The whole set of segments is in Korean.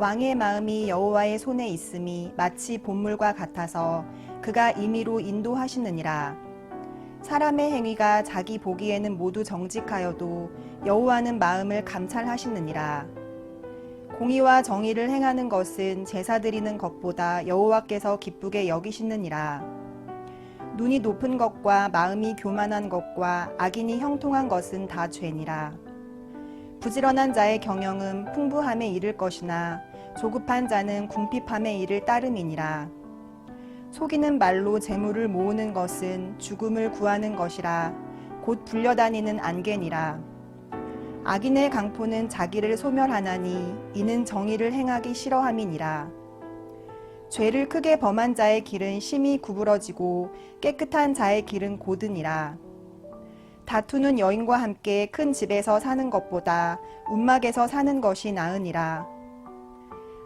왕의 마음이 여호와의 손에 있음이 마치 본물과 같아서 그가 임의로 인도하시느니라. 사람의 행위가 자기 보기에는 모두 정직하여도 여호와는 마음을 감찰하시느니라. 공의와 정의를 행하는 것은 제사 드리는 것보다 여호와께서 기쁘게 여기시느니라. 눈이 높은 것과 마음이 교만한 것과 악인이 형통한 것은 다 죄니라. 부지런한 자의 경영은 풍부함에 이를 것이나 조급한 자는 궁핍함에 이를 따름이니라. 속이는 말로 재물을 모으는 것은 죽음을 구하는 것이라 곧 불려다니는 안개니라. 악인의 강포는 자기를 소멸하나니 이는 정의를 행하기 싫어함이니라. 죄를 크게 범한 자의 길은 심히 구부러지고 깨끗한 자의 길은 고드니라. 다투는 여인과 함께 큰 집에서 사는 것보다 움막에서 사는 것이 나으니라.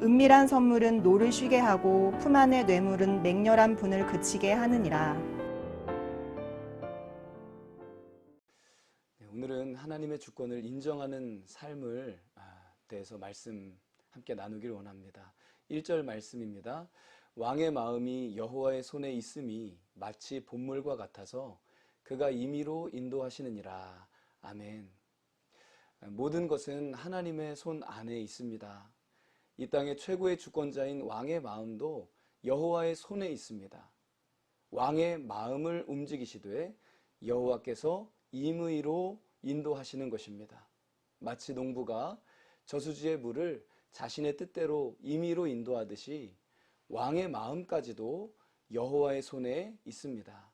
은밀한 선물은 노를 쉬게 하고 품 안의 뇌물은 맹렬한 분을 그치게 하느니라. 네, 오늘은 하나님의 주권을 인정하는 삶을 아, 대해서 말씀 함께 나누기를 원합니다. 1절 말씀입니다. 왕의 마음이 여호와의 손에 있음이 마치 본물과 같아서 그가 임의로 인도하시느니라. 아멘. 모든 것은 하나님의 손 안에 있습니다. 이 땅의 최고의 주권자인 왕의 마음도 여호와의 손에 있습니다. 왕의 마음을 움직이시되 여호와께서 임의로 인도하시는 것입니다. 마치 농부가 저수지의 물을 자신의 뜻대로 임의로 인도하듯이 왕의 마음까지도 여호와의 손에 있습니다.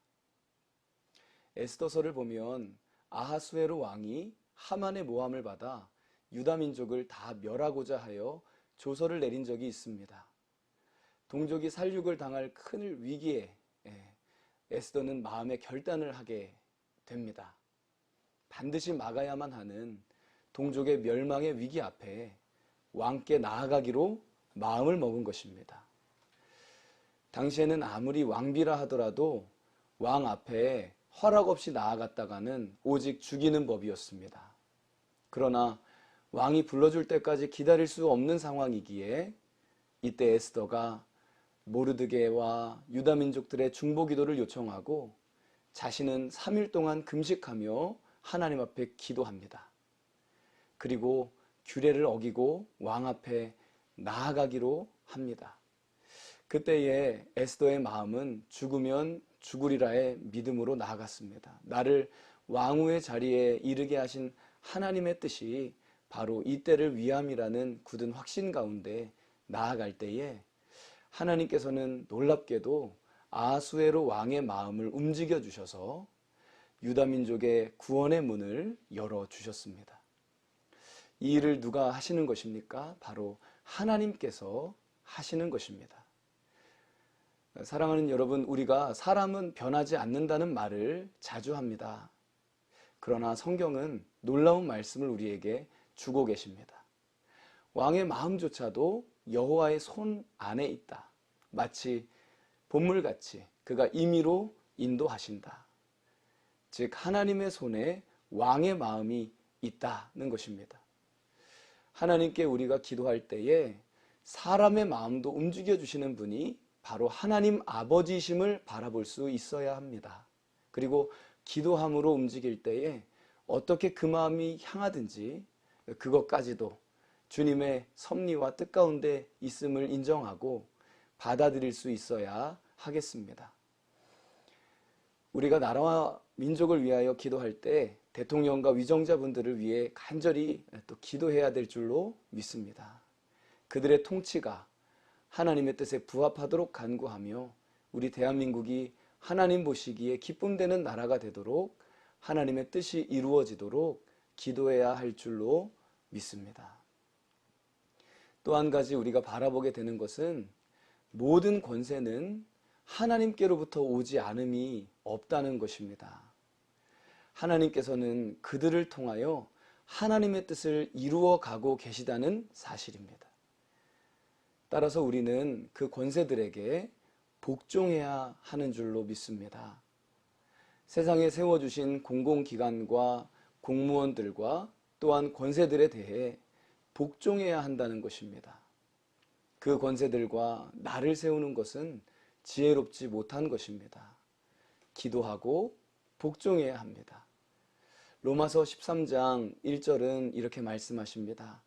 에스더서를 보면 아하수에로 왕이 하만의 모함을 받아 유다 민족을 다 멸하고자 하여 조서를 내린 적이 있습니다. 동족이 살육을 당할 큰 위기에 예, 에스더는 마음의 결단을 하게 됩니다. 반드시 막아야만 하는 동족의 멸망의 위기 앞에 왕께 나아가기로 마음을 먹은 것입니다. 당시에는 아무리 왕비라 하더라도 왕 앞에 허락 없이 나아갔다가는 오직 죽이는 법이었습니다. 그러나 왕이 불러줄 때까지 기다릴 수 없는 상황이기에 이때 에스더가 모르드게와 유다 민족들의 중보 기도를 요청하고 자신은 3일 동안 금식하며 하나님 앞에 기도합니다. 그리고 규례를 어기고 왕 앞에 나아가기로 합니다. 그때에 에스더의 마음은 죽으면 죽으리라의 믿음으로 나아갔습니다. 나를 왕후의 자리에 이르게 하신 하나님의 뜻이 바로 이때를 위함이라는 굳은 확신 가운데 나아갈 때에 하나님께서는 놀랍게도 아수에로 왕의 마음을 움직여 주셔서 유다 민족의 구원의 문을 열어 주셨습니다. 이 일을 누가 하시는 것입니까? 바로 하나님께서 하시는 것입니다. 사랑하는 여러분, 우리가 사람은 변하지 않는다는 말을 자주 합니다. 그러나 성경은 놀라운 말씀을 우리에게 주고 계십니다. 왕의 마음조차도 여호와의 손 안에 있다. 마치 본물같이 그가 임의로 인도하신다. 즉 하나님의 손에 왕의 마음이 있다는 것입니다. 하나님께 우리가 기도할 때에 사람의 마음도 움직여 주시는 분이 바로 하나님 아버지심을 바라볼 수 있어야 합니다. 그리고 기도함으로 움직일 때에 어떻게 그 마음이 향하든지 그것까지도 주님의 섭리와 뜻 가운데 있음을 인정하고 받아들일 수 있어야 하겠습니다. 우리가 나라와 민족을 위하여 기도할 때 대통령과 위정자분들을 위해 간절히 또 기도해야 될 줄로 믿습니다. 그들의 통치가 하나님의 뜻에 부합하도록 간구하며 우리 대한민국이 하나님 보시기에 기쁨되는 나라가 되도록 하나님의 뜻이 이루어지도록 기도해야 할 줄로 믿습니다. 또 한 가지 우리가 바라보게 되는 것은 모든 권세는 하나님께로부터 오지 않음이 없다는 것입니다. 하나님께서는 그들을 통하여 하나님의 뜻을 이루어 가고 계시다는 사실입니다. 따라서 우리는 그 권세들에게 복종해야 하는 줄로 믿습니다. 세상에 세워주신 공공기관과 공무원들과 또한 권세들에 대해 복종해야 한다는 것입니다. 그 권세들과 나를 세우는 것은 지혜롭지 못한 것입니다. 기도하고 복종해야 합니다. 로마서 13장 1절은 이렇게 말씀하십니다.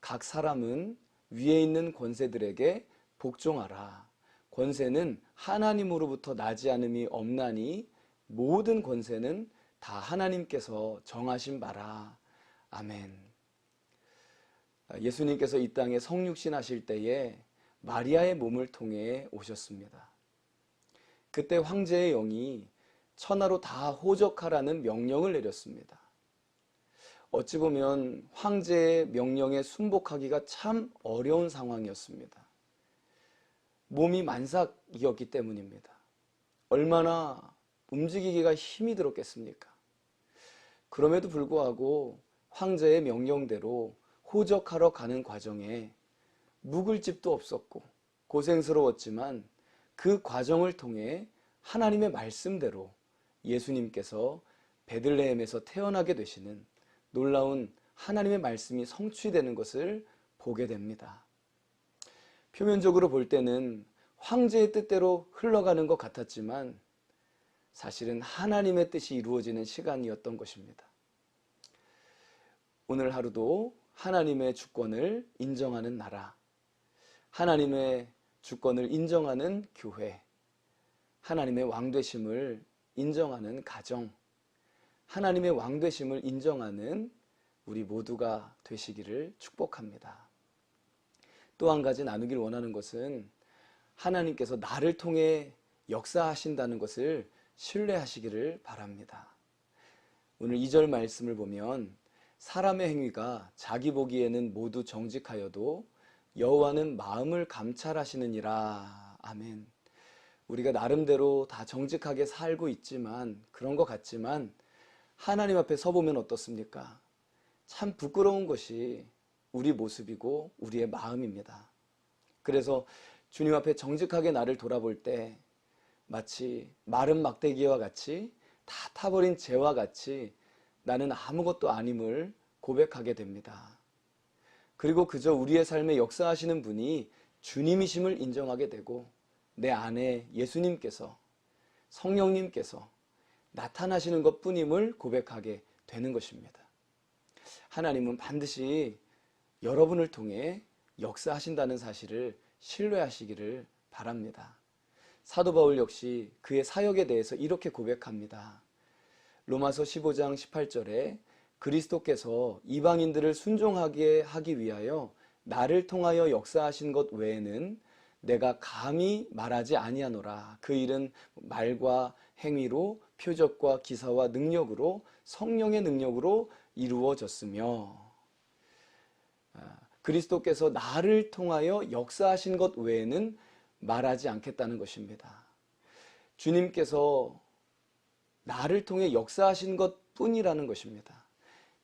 각 사람은 위에 있는 권세들에게 복종하라. 권세는 하나님으로부터 나지 않음이 없나니 모든 권세는 다 하나님께서 정하신 바라. 아멘. 예수님께서 이 땅에 성육신 하실 때에 마리아의 몸을 통해 오셨습니다. 그때 황제의 영이 천하로 다 호적하라는 명령을 내렸습니다. 어찌 보면 황제의 명령에 순복하기가 참 어려운 상황이었습니다. 몸이 만삭이었기 때문입니다. 얼마나 움직이기가 힘이 들었겠습니까? 그럼에도 불구하고 황제의 명령대로 호적하러 가는 과정에 묵을 집도 없었고 고생스러웠지만 그 과정을 통해 하나님의 말씀대로 예수님께서 베들레헴에서 태어나게 되시는 놀라운 하나님의 말씀이 성취되는 것을 보게 됩니다. 표면적으로 볼 때는 황제의 뜻대로 흘러가는 것 같았지만 사실은 하나님의 뜻이 이루어지는 시간이었던 것입니다. 오늘 하루도 하나님의 주권을 인정하는 나라, 하나님의 주권을 인정하는 교회, 하나님의 왕되심을 인정하는 가정, 하나님의 왕되심을 인정하는 우리 모두가 되시기를 축복합니다. 또 한 가지 나누길 원하는 것은 하나님께서 나를 통해 역사하신다는 것을 신뢰하시기를 바랍니다. 오늘 2절 말씀을 보면 사람의 행위가 자기 보기에는 모두 정직하여도 여호와는 마음을 감찰하시느니라. 아멘. 우리가 나름대로 다 정직하게 살고 있지만 그런 것 같지만 하나님 앞에 서보면 어떻습니까? 참 부끄러운 것이 우리 모습이고 우리의 마음입니다. 그래서 주님 앞에 정직하게 나를 돌아볼 때 마치 마른 막대기와 같이 다 타버린 재와 같이 나는 아무것도 아님을 고백하게 됩니다. 그리고 그저 우리의 삶에 역사하시는 분이 주님이심을 인정하게 되고 내 안에 예수님께서 성령님께서 나타나시는 것 뿐임을 고백하게 되는 것입니다. 하나님은 반드시 여러분을 통해 역사하신다는 사실을 신뢰하시기를 바랍니다. 사도 바울 역시 그의 사역에 대해서 이렇게 고백합니다. 로마서 15장 18절에 그리스도께서 이방인들을 순종하게 하기 위하여 나를 통하여 역사하신 것 외에는 내가 감히 말하지 아니하노라. 그 일은 말과 행위로 표적과 기사와 능력으로 성령의 능력으로 이루어졌으며 아, 그리스도께서 나를 통하여 역사하신 것 외에는 말하지 않겠다는 것입니다. 주님께서 나를 통해 역사하신 것 뿐이라는 것입니다.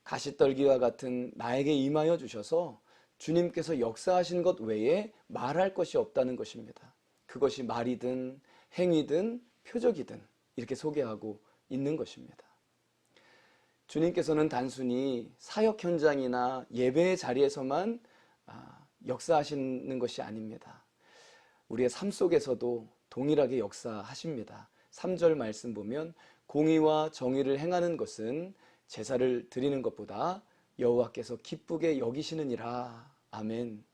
가시떨기와 같은 나에게 임하여 주셔서 주님께서 역사하신 것 외에 말할 것이 없다는 것입니다. 그것이 말이든 행위든 표적이든 이렇게 소개하고 있는 것입니다. 주님께서는 단순히 사역 현장이나 예배의 자리에서만 아, 역사하시는 것이 아닙니다. 우리의 삶 속에서도 동일하게 역사하십니다. 3절 말씀 보면 공의와 정의를 행하는 것은 제사를 드리는 것보다 여호와께서 기쁘게 여기시느니라. 아멘.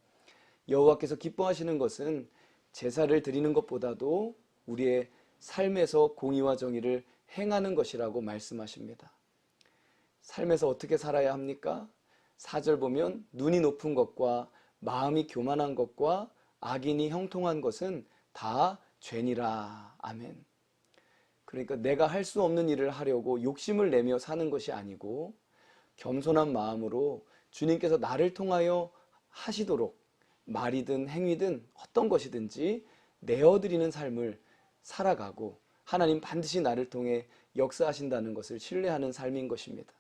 여호와께서 기뻐하시는 것은 제사를 드리는 것보다도 우리의 삶에서 공의와 정의를 행하는 것이라고 말씀하십니다. 삶에서 어떻게 살아야 합니까? 4절 보면 눈이 높은 것과 마음이 교만한 것과 악인이 형통한 것은 다 죄니라. 아멘. 그러니까 내가 할 수 없는 일을 하려고 욕심을 내며 사는 것이 아니고 겸손한 마음으로 주님께서 나를 통하여 하시도록 말이든 행위든 어떤 것이든지 내어드리는 삶을 살아가고 하나님 반드시 나를 통해 역사하신다는 것을 신뢰하는 삶인 것입니다.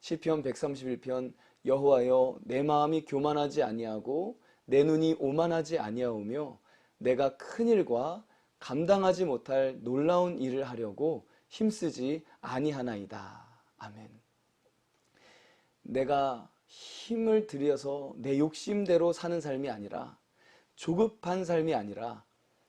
시편 131편 여호와여 내 마음이 교만하지 아니하고 내 눈이 오만하지 아니하오며 내가 큰 일과 감당하지 못할 놀라운 일을 하려고 힘쓰지 아니하나이다. 아멘. 내가 힘을 들여서 내 욕심대로 사는 삶이 아니라 조급한 삶이 아니라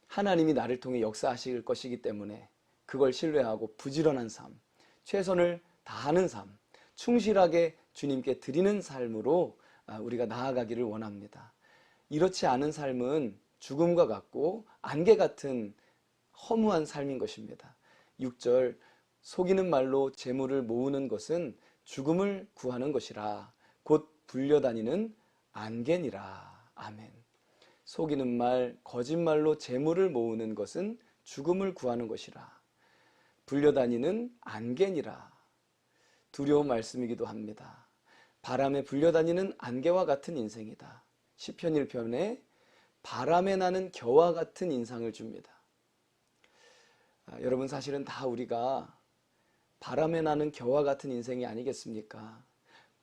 하나님이 나를 통해 역사하실 것이기 때문에 그걸 신뢰하고 부지런한 삶, 최선을 다하는 삶, 충실하게 주님께 드리는 삶으로 아, 우리가 나아가기를 원합니다. 이렇지 않은 삶은 죽음과 같고 안개 같은 허무한 삶인 것입니다. 6절 속이는 말로 재물을 모으는 것은 죽음을 구하는 것이라 곧 불려다니는 안개니라. 아멘. 속이는 말, 거짓말로 재물을 모으는 것은 죽음을 구하는 것이라. 불려다니는 안개니라. 두려운 말씀이기도 합니다. 바람에 불려다니는 안개와 같은 인생이다. 시편 1편에 바람에 나는 겨와 같은 인상을 줍니다. 아, 여러분 사실은 다 우리가 바람에 나는 겨와 같은 인생이 아니겠습니까?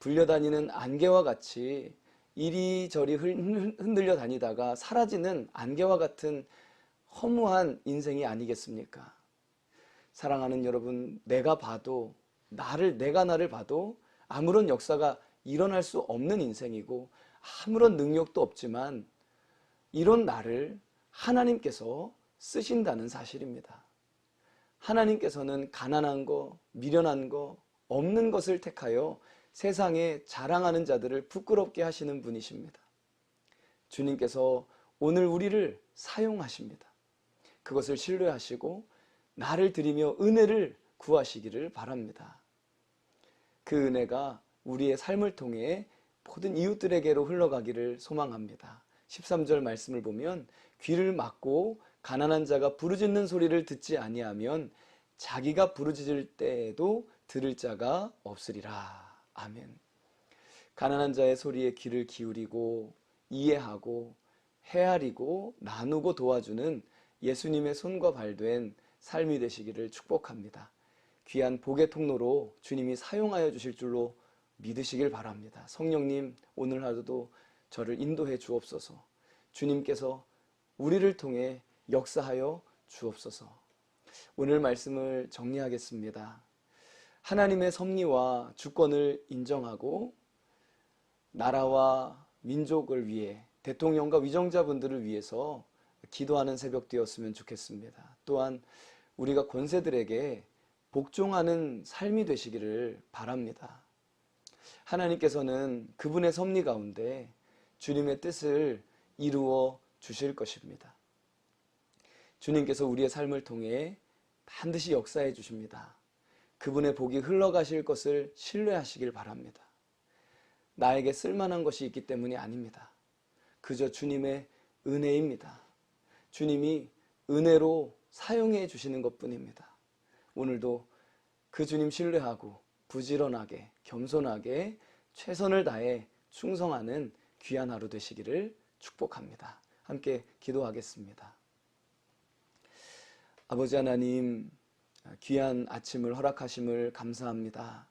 불려다니는 안개와 같이 이리저리 흔들려 다니다가 사라지는 안개와 같은 허무한 인생이 아니겠습니까? 사랑하는 여러분, 내가 봐도 나를 내가 나를 봐도 아무런 역사가 일어날 수 없는 인생이고 아무런 능력도 없지만 이런 나를 하나님께서 쓰신다는 사실입니다. 하나님께서는 가난한 거, 미련한 거, 없는 것을 택하여 세상에 자랑하는 자들을 부끄럽게 하시는 분이십니다. 주님께서 오늘 우리를 사용하십니다. 그것을 신뢰하시고 나를 드리며 은혜를 구하시기를 바랍니다. 그 은혜가 우리의 삶을 통해 모든 이웃들에게로 흘러가기를 소망합니다. 13절 말씀을 보면 귀를 막고 가난한 자가 부르짖는 소리를 듣지 아니하면 자기가 부르짖을 때에도 들을 자가 없으리라. 아멘. 가난한 자의 소리에 귀를 기울이고 이해하고 헤아리고 나누고 도와주는 예수님의 손과 발된 삶이 되시기를 축복합니다. 귀한 복의 통로로 주님이 사용하여 주실 줄로 믿으시길 바랍니다. 성령님, 오늘 하루도 저를 인도해 주옵소서. 주님께서 우리를 통해 역사하여 주옵소서. 오늘 말씀을 정리하겠습니다. 하나님의 섭리와 주권을 인정하고 나라와 민족을 위해 대통령과 위정자분들을 위해서 기도하는 새벽 되었으면 좋겠습니다. 또한 우리가 권세들에게 복종하는 삶이 되시기를 바랍니다. 하나님께서는 그분의 섭리 가운데 주님의 뜻을 이루어 주실 것입니다. 주님께서 우리의 삶을 통해 반드시 역사해 주십니다. 그분의 복이 흘러가실 것을 신뢰하시길 바랍니다. 나에게 쓸만한 것이 있기 때문이 아닙니다. 그저 주님의 은혜입니다. 주님이 은혜로 사용해 주시는 것 뿐입니다. 오늘도 그 주님 신뢰하고 부지런하게, 겸손하게 최선을 다해 충성하는 귀한 하루 되시기를 축복합니다. 함께 기도하겠습니다. 아버지 하나님, 귀한 아침을 허락하심을 감사합니다.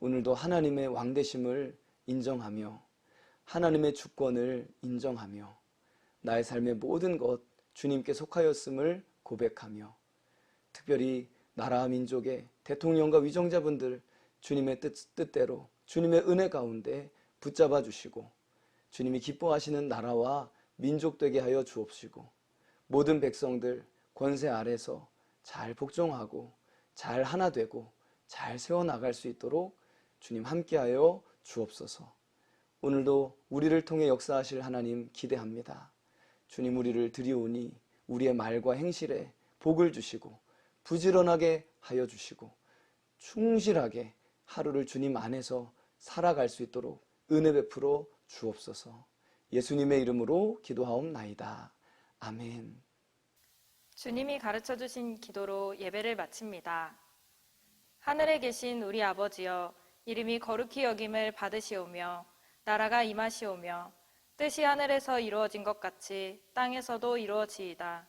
오늘도 하나님의 왕되심을 인정하며 하나님의 주권을 인정하며 나의 삶의 모든 것 주님께 속하였음을 고백하며 특별히 나라와 민족의 대통령과 위정자분들 주님의 뜻, 뜻대로 주님의 은혜 가운데 붙잡아 주시고 주님이 기뻐하시는 나라와 민족 되게 하여 주옵시고 모든 백성들 권세 아래서 잘 복종하고 잘 하나 되고 잘 세워 나갈 수 있도록 주님 함께하여 주옵소서. 오늘도 우리를 통해 역사하실 하나님 기대합니다. 주님 우리를 드리오니 우리의 말과 행실에 복을 주시고 부지런하게 하여 주시고 충실하게 하루를 주님 안에서 살아갈 수 있도록 은혜 베풀어 주옵소서. 예수님의 이름으로 기도하옵나이다. 아멘. 주님이 가르쳐 주신 기도로 예배를 마칩니다. 하늘에 계신 우리 아버지여 이름이 거룩히 여김을 받으시오며 나라가 임하시오며 뜻이 하늘에서 이루어진 것 같이 땅에서도 이루어지이다.